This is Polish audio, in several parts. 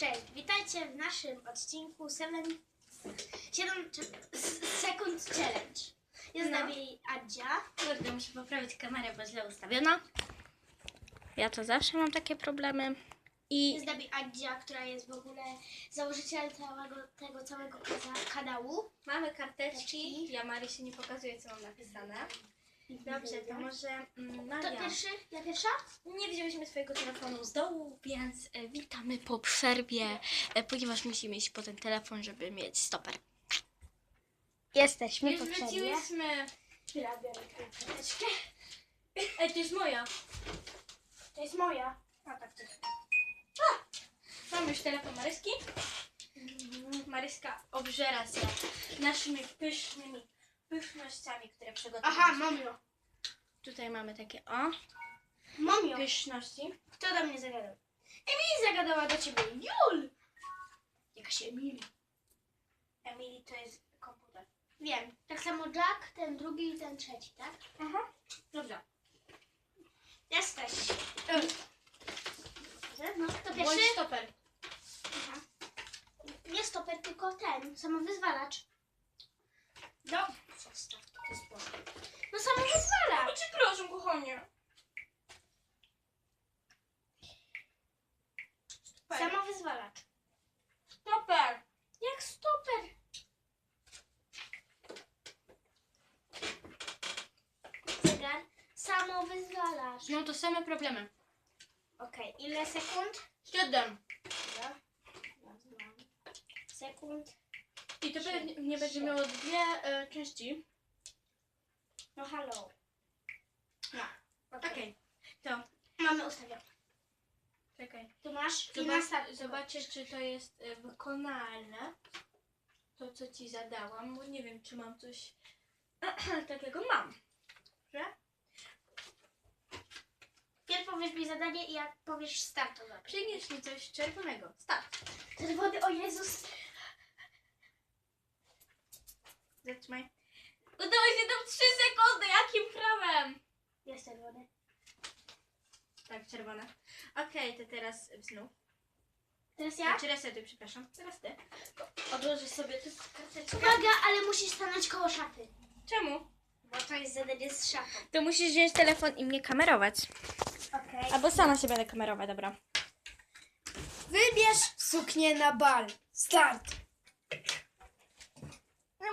Cześć, witajcie w naszym odcinku 7, 7 sekund challenge. Jest z No. nami Adzia. Kurde, muszę poprawić kamerę, bo źle ustawiona. Ja to zawsze mam takie problemy. I Jest z nami Adzia, która jest w ogóle założycielem całego, tego całego kanału. mamy karteczki. Ja Marii się nie pokazuje, co mam napisane. Dobrze, to może mm, To Maria. pierwszy, ja pierwsza? Nie wzięłyśmy twojego telefonu z dołu, więc e, witamy po przerwie, e, ponieważ musimy iść po ten telefon, żeby mieć stoper. Jesteśmy Już wróciłyśmy. Chwila, biorę karteczkę. Ej, to jest moja. To jest moja. A tak, to jest. Mam już telefon Maryski. Maryska obżera się naszymi pysznymi pysznościami, które przygotowaliśmy. Aha, mam ją. Tutaj mamy takie o Mam ją. pyszności. Kto do mnie zagadał? Emily zagadała do ciebie. Jul! Jakaś Emily. Emily to jest komputer. Wiem. Tak samo Jack, ten drugi i ten trzeci, tak? Aha. Dobra. Jesteś. E, No, kto Bądź pierwszy? stoper. Aha. Nie stoper, tylko ten, samowyzwalacz. No, zostaw to, to jest błąd. No samowyzwalacz. Przepraszam, kochanie. Samowyzwalacz. Stoper. Jak stoper? Zegar. Samowyzwalacz. No to same problemy. Okej, ile sekund? Siedem. Dobra. Sekund. I to pewnie nie będzie miało dwie e, części. No halo. No. Okej. To Mamy ustawione. czekaj. Tu masz i Zobacz, czy to jest e, wykonalne. To, co ci zadałam, bo nie wiem, czy mam coś takiego. Mam. Że? Pierw powiesz mi zadanie i jak powiesz start, to. Przynieś mi coś czerwonego. Start. Czerwony, o Jezus. Zatrzymaj. Udało się tam 3 sekundy. Jakim prawem? Jest czerwony. Tak, czerwone. Okej, to teraz znów. Teraz ja? Znaczy resetuj, przepraszam. Teraz ty. Odłożę sobie tu karteczkę. Uwaga, ale musisz stanąć koło szafy. Czemu? Bo to jest zadanie z szafą. To musisz wziąć telefon i mnie kamerować. Okej. Albo sama się będę kamerować, dobra. Wybierz suknię na bal. Start.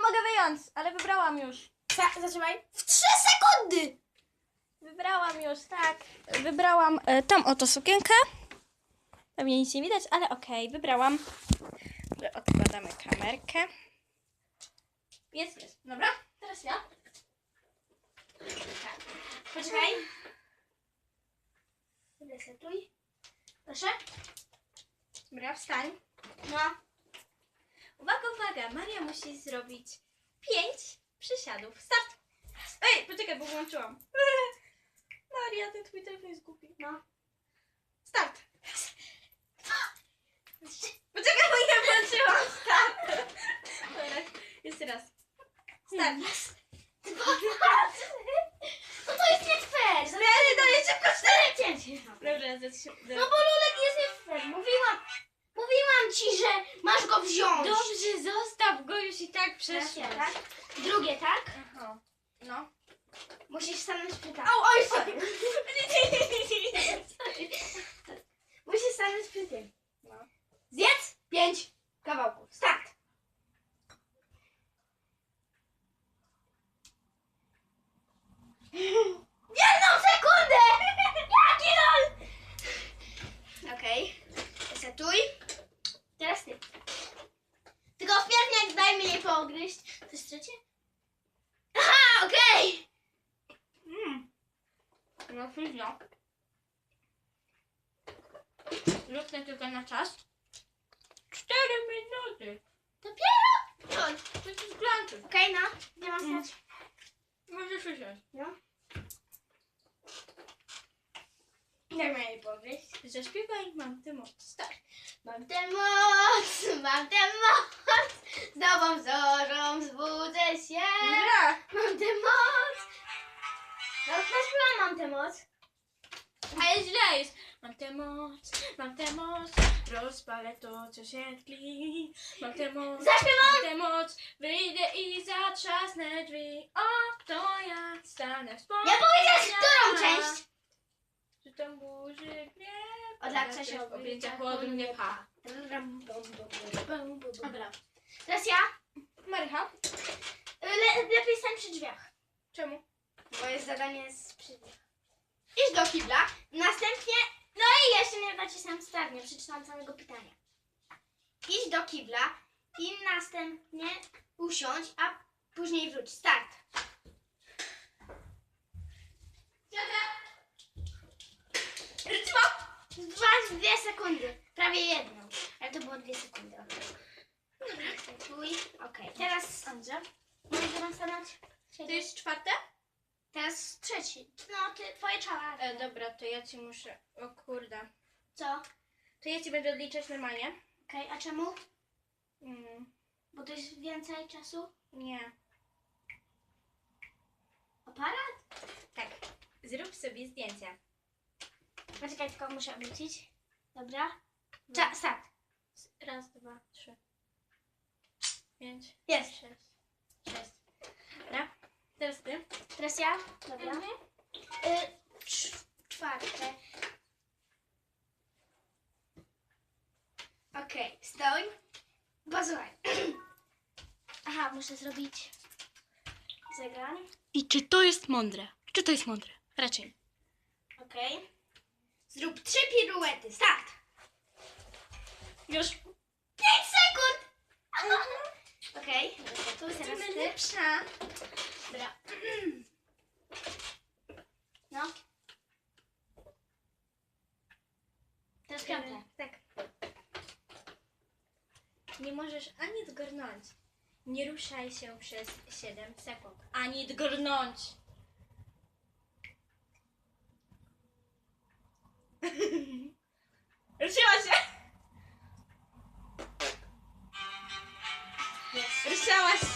Mogę wyjąć, ale wybrałam już. Sa- zatrzymaj. W trzy sekundy. Wybrałam już, tak. Wybrałam e, tą oto sukienkę. Pewnie nic nie widać, ale okej, wybrałam. Dobra, Odkładamy kamerkę. Jest, jest. Dobra, teraz ja. Tak. Poczekaj. Resetuj. Proszę. Dobra, wstań. No. Uwaga, uwaga, Maria musi zrobić pięć przysiadów. Start! Ej, poczekaj, bo włączyłam. Maria, ten twój telefon jest głupi. No. Start! Poczekaj, bo ja włączyłam. Start! Dobra, jeszcze raz. Start. No to jest nie fair. No jeszcze szybko cztery! Dobra, zatrzymaj. No bo Lulek jest nie fair. Mówiłam. Ci, że masz go wziąć. Dobrze, zostaw go już i tak przeszło. tak? Drugie, tak? Aha. No. Musisz stanąć przy tym. Au, oj, sorry. Musisz stanąć przy tym. No. Zjedz pięć kawałków. Start. Jedną sekundę! Jaki lol! Okej. Resetuj. Teraz ty. Tylko wpierw nie pogryźć. To jest trzecie? Aha, okej! Mm. No późno. Zróbmy tylko na czas. Cztery minuty. Dopiero? Lol. To jest zglanczy. Okej, no. Gdzie mam Mm. stać? Możesz usiąść. No. Daj mi jej pogryźć. Zaśpiewaj, mam tę moc. Start. Mam tę moc, mam tę moc, nową zorzą zbudzę się. Gra. Mam tę moc. No, zaśpiewam mam tę moc. Ale źle jest. Mam tę moc, mam tę moc, rozpalę to, co się tli. Mam tę moc, Zaśpiewam! mam tę moc, wyjdę i zatrzasnę drzwi. O, to ja stanę w Ja powiedziałeś, którą część? Czy tam burzy gniew? Od lat się w objęciach chłodu mnie pcha. Dobra. Teraz ja. Marycha, Le, lepiej stań przy drzwiach. czemu? Moje zadanie jest przy drzwiach. Idź do kibla. Następnie. No i jeszcze nie nacisnąłem start, nie przeczytałam całego pytania. Idź do kibla i następnie usiądź, a później wróć. Start. Dwa, dwie sekundy. Prawie jedną. Ale to było dwie sekundy. Dobra, akceptuj. Okej, teraz Andrzej. Możesz teraz stanąć? To jest czwarte? Teraz trzeci. No, ty, twoje czara. E, dobra, to ja ci muszę. O kurde. Co? To ja ci będę odliczać normalnie. Okej, a czemu? Mm, Bo to jest więcej czasu? nie. Aparat? Tak. Zrób sobie zdjęcie. Poczekaj, tylko muszę obrócić. Dobra. Cza, start. Raz, dwa, trzy. Pięć. Jest. Sześć. Sześć. Teraz ty. Teraz ja? Dobra. Mhm. Y, cz- czwarte. Okej, stój. Posłuchaj. Aha, muszę zrobić zegar. I czy to jest mądre? Czy to jest mądre? Raczej. Okej. Zrób trzy piruety. Start. Już. 5 sekund! Okej, tu teraz ty. lepsza. Dobra. No. Teraz piąte. Tak. Nie możesz ani zgarnąć. Nie ruszaj się przez 7 sekund. Ani dgornąć.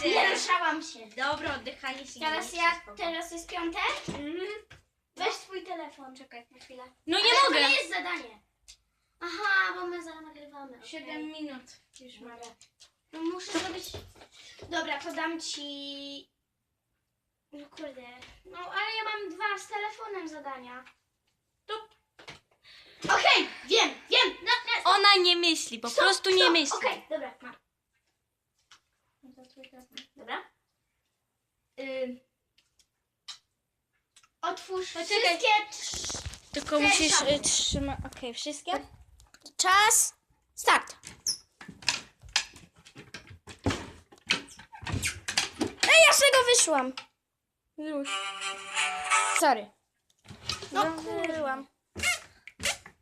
Się! Nie ruszałam się. Dobra, oddychanie się Teraz nie ja, teraz jest piąte. Mhm. Weź twój telefon, czekaj na chwilę. No nie Ale mogę! to nie jest zadanie. Aha, bo my zaraz nagrywamy. okej. 7 minut już mamy. No muszę zrobić... Dobra, podam ci... No kurde. No ale ja mam dwa z telefonem zadania. To- Okej, wiem, wiem. No, no, Ona nie myśli, po stop, prostu nie stop. myśli. Okej, dobra, mam. Dobra. Ym. Otwórz Poczekaj. wszystkie trz- Tylko musisz sam. y, trzymać. Okej, wszystkie? Czas. Start. Ej, ja z tego wyszłam. Już. Sorry. No Zdążyłam.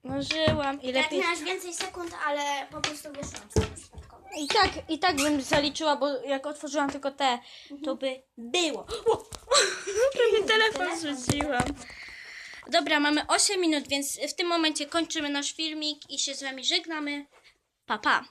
Zdążyłam. I Jak lepiej. miałaś więcej sekund, ale po prostu wyszłam. I tak, I tak bym zaliczyła, bo jak otworzyłam tylko te, to by było. O! Prawie telefon Telefon. zrzuciłam. Dobra, mamy 8 minut, więc w tym momencie kończymy nasz filmik i się z wami żegnamy. Pa, pa.